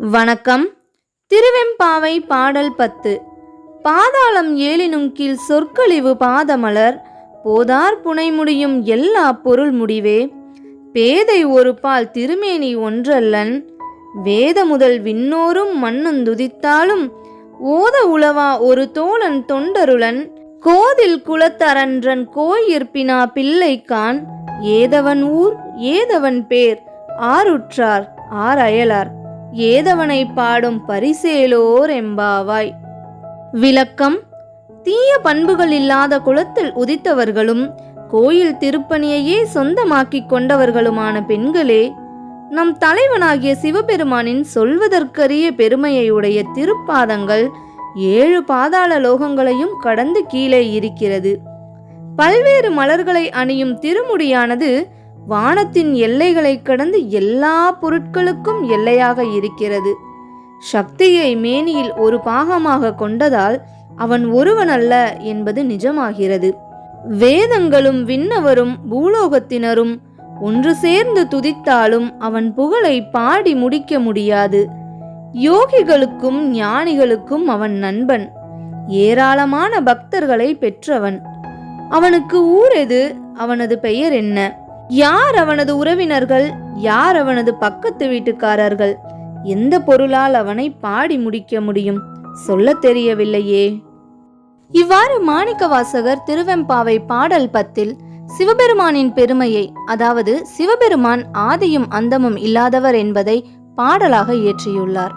வணக்கம். திருவெம்பாவை பாடல் பத்து. பாதாளம் ஏழினும் கீழ் சொற்கழிவு பாதமலர் போதார் புனை முடியும் எல்லா பொருள் முடிவே. பேதை ஒரு பால் திருமேனி ஒன்றல்லன் வேத முதல் விண்ணோரும் மண்ணுந்துதித்தாலும் ஓத உளவா ஒரு தோழன் தொண்டருளன் கோதில் குலத்தரன்றன் கோயிற்பினா பிள்ளைக்கான் ஏதவன் ஊர் ஏதவன் பேர் ஆருற்றார் ஆர் அயலார் ஏதவனை பாடும் பரிசேலோர் எம்பாவாய் விளக்கம் தீய பண்புகள் இல்லாத குலத்தில் உதித்தவர்களும் கோயில் திருப்பணியையே சொந்தமாக்கிக் கொண்டவர்களுமான பெண்களே நம் தலைவனாகிய சிவபெருமானின் சொல்வதற்கரிய பெருமையை உடைய திருப்பாதங்கள் ஏழு பாதாள லோகங்களையும் கடந்து கீழே இருக்கிறது. பல்வேறு மலர்களை அணியும் திருமுடியானது வானத்தின் எல்லைகளை கடந்து எல்லா பொருட்களுக்கும் எல்லையாக இருக்கிறது. சக்தியை மேனியில் ஒரு பாகமாக கொண்டதால் அவன் ஒருவன் அல்ல என்பது நிஜமாகிறது. வேதங்களும் விண்ணவரும் பூலோகத்தினரும் ஒன்று சேர்ந்து துதித்தாலும் அவன் புகழை பாடி முடிக்க முடியாது. யோகிகளுக்கும் ஞானிகளுக்கும் அவன் நண்பன். ஏராளமான பக்தர்களை பெற்றவன். அவனுக்கு ஊர் எது? அவனது பெயர் என்ன? யார் அவனது உறவினர்கள்? யார் அவனது பக்கத்து வீட்டுக்காரர்கள்? எந்த பொருளால் அவனை பாடி முடிக்க முடியும்? சொல்லத் தெரியவில்லையே. இவ்வாறு மாணிக்கவாசகர் திருவெம்பாவை பாடல் பத்தில் சிவபெருமானின் பெருமையை அதாவது சிவபெருமான் ஆதியும் அந்தமும் இல்லாதவர் என்பதை பாடலாக இயற்றியுள்ளார்.